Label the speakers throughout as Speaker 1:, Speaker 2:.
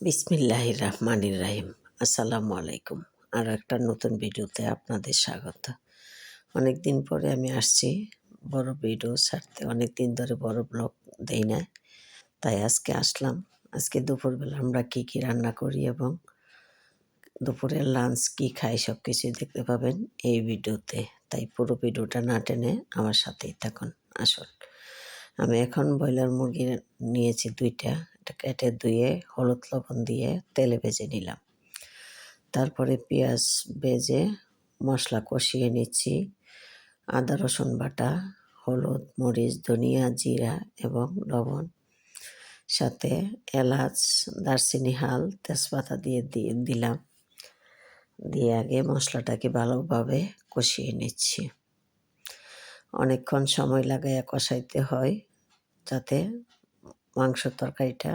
Speaker 1: বিসমিল্লাহ রহমানির রাহিম। আসসালামু আলাইকুম। আর একটা নতুন ভিডিওতে আপনাদের স্বাগত। অনেক দিন পরে আমি আসছি। বড় ভিডিও ছাড়তে অনেক দিন ধরে বড় ব্লগ দেই না তাই আজকে আসলাম। আজকে দুপুরবেলা আমরা কি কি রান্না করি এবং দুপুরের লাঞ্চ কি খাই সব কিছুই দেখতে পাবেন এই ভিডিওতে। তাই পুরো ভিডিওটা না টেনে আমার সাথেই থাকুন। আসুন। আমি এখন ব্রয়লার মুরগি নিয়েছি দুইটা। এটা কেটে ধুয়ে, হলুদ লবণ দিয়ে তেলে ভেজে নিলাম। তারপরে পেঁয়াজ ভেজে মশলা কষিয়ে নিচ্ছি। আদা, রসুন বাটা, হলুদ, মরিচ, ধনিয়া, জিরা এবং লবণ। সাথে এলাচ, দারচিনি, হাল, তেজপাতা দিয়ে দিয়ে দিলাম। দিয়ে আগে মশলাটাকে ভালোভাবে কষিয়ে নিচ্ছি। অনেকক্ষণ সময় লাগাইয়া কষাইতে হয় যাতে মাংস তরকারিটা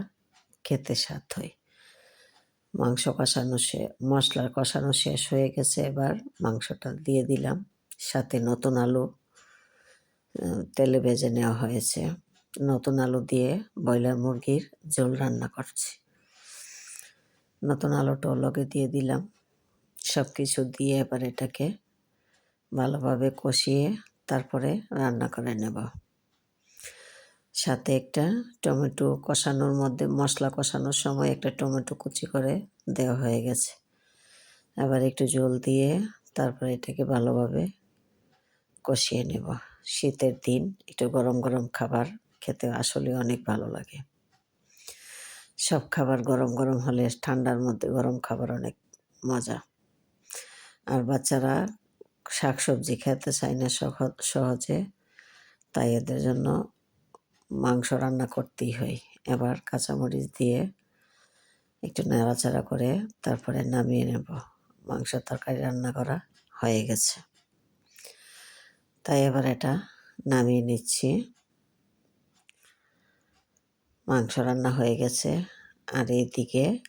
Speaker 1: খেতে স্বাদ হয়। মাংস কষানো সে মশলার কষানো শেষ হয়ে গেছে এবার মাংসটা দিয়ে দিলাম। সাথে নতুন আলু তেলে ভেজে নেওয়া হয়েছে। নতুন আলু দিয়ে ব্রয়লার মুরগির ঝোল রান্না করছি। নতুন আলুটা লগে দিয়ে দিলাম। সব কিছু দিয়ে এবার এটাকে ভালোভাবে কষিয়ে তারপরে রান্না করে নেব। সাথে একটা টমেটো কষানোর মধ্যে, মশলা কষানোর সময় একটা টমেটো কুচি করে দেওয়া হয়ে গেছে। আবার একটু জল দিয়ে তারপরে এটাকে ভালোভাবে কষিয়ে নেব। শীতের দিন একটু গরম গরম খাবার খেতে আসলে অনেক ভালো লাগে। সব খাবার গরম গরম হলে ঠান্ডার মধ্যে গরম খাবার অনেক মজা। আর বাচ্চারা শাকসবজি খেতে চায় না সহজে, তাই এদের জন্য মাংস রান্না করতেই হয়। এবার কাঁচামরিচ দিয়ে একটু নাড়াচাড়া করে তারপরে নামিয়ে নেব। মাংস তরকারি রান্না করা হয়ে গেছে। তাই এবার এটা নামিয়ে নিচ্ছি। মাংস রান্না হয়ে গেছে। আর এইদিকে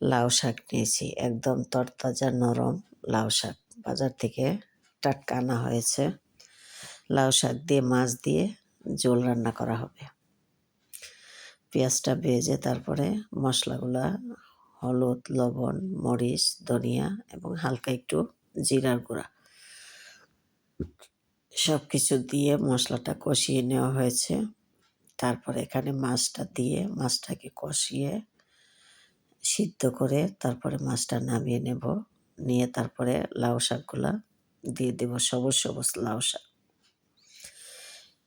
Speaker 1: লাউ শাক নিয়েছি। একদম তরতাজা নরম লাউ শাক। বাজার থেকে টাটকা আনা হয়েছে। লাউ শাক দিয়ে মাছ দিয়ে ঝোল রান্না করা হবে। পেঁয়াজটা ভেজে তারপরে মশলাগুলা হলুদ, লবণ, মরিচ, ধনিয়া এবং হালকা একটু জিরার গুঁড়া সব কিছু দিয়ে মশলাটা কষিয়ে নেওয়া হয়েছে। তারপরে এখানে মাছটা দিয়ে মাছটাকে কষিয়ে সিদ্ধ করে তারপরে মাছটা নামিয়ে নেব। নিয়ে তারপরে লাউ শাকগুলা দিয়ে দেব সবুজ সবুজ লাউ শাক।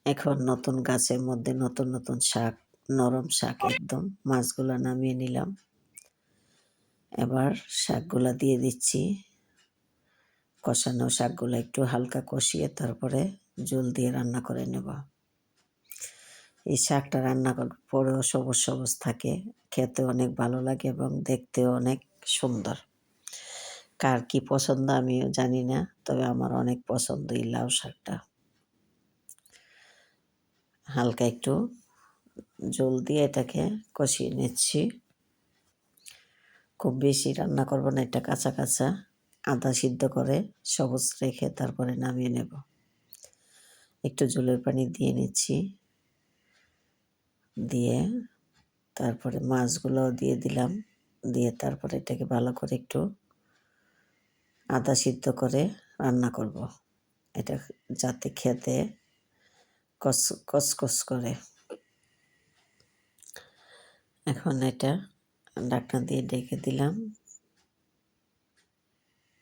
Speaker 1: এখন নতুন গাছের মধ্যে নতুন নতুন শাক, নরম শাক একদম। মাছগুলা নামিয়ে নিলাম। এবার শাকগুলা দিয়ে দিচ্ছি। কষানো শাকগুলো একটু হালকা কষিয়ে তারপরে জল দিয়ে রান্না করে নেব। এই শাকটা রান্না করার পরেও সবুজ সবুজ থাকে। খেতে অনেক ভালো লাগে এবং দেখতেও অনেক সুন্দর। কার কি পছন্দ আমিও জানি না, তবে আমার অনেক পছন্দ এই লাউ শাকটা। হালকা একটু জল দিয়ে এটাকে কষিয়ে নিচ্ছি। খুব বেশি রান্না করব না, এটা কাঁচা কাঁচা, আদা সিদ্ধ করে সবুজ রেখে তারপরে নামিয়ে নেব। একটু জলের পানি দিয়ে নিচ্ছি। দিয়ে তারপরে মাছগুলোও দিয়ে দিলাম। দিয়ে তারপরে এটাকে ভালো করে একটু আদা সিদ্ধ করে রান্না করব। এটা যাতে খেতে কস কসকস করে। এখন এটা ডাকনা দিয়ে ডেকে দিলাম।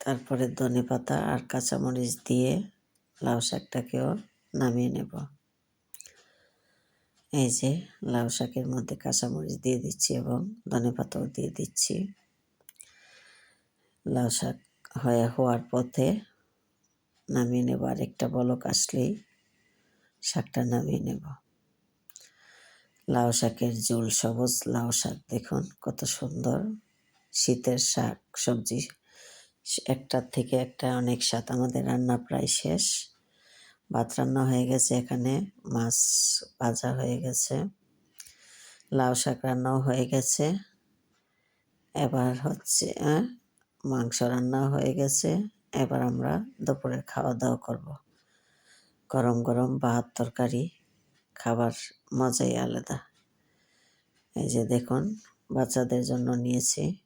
Speaker 1: তারপরে ধনে পাতা আর কাঁচামরিচ দিয়ে লাউ শাকটাকেও নামিয়ে নেব। এই যে লাউ শাকের মধ্যে কাঁচামরিচ দিয়ে দিচ্ছি এবং ধনে পাতাও দিয়ে দিচ্ছি। লাউ শাক হয়ে, হওয়ার পথে নামিয়ে নেব। আর একটা বলক আসলেই শাকটা নামিয়ে নেব। লাউ শাকের ঝোল সবুজ, লাউ শাক দেখুন কত সুন্দর। শীতের শাক, সবজি একটার থেকে একটা অনেক স্বাদ। আমাদের রান্না প্রায় শেষ। ভাত রান্না হয়ে গেছে এখানে, মাছ ভাজা হয়ে গেছে। লাউ শাক রান্নাও হয়ে গেছে। এবার হচ্ছে মাংস রান্নাও হয়ে গেছে। এবার আমরা দুপুরে খাওয়া দাওয়া করব। গরম গরম ভাত তরকারি খাবার মজাই আলাদা। এই যে দেখুন বাচ্চাদের জন্য নিয়েছি।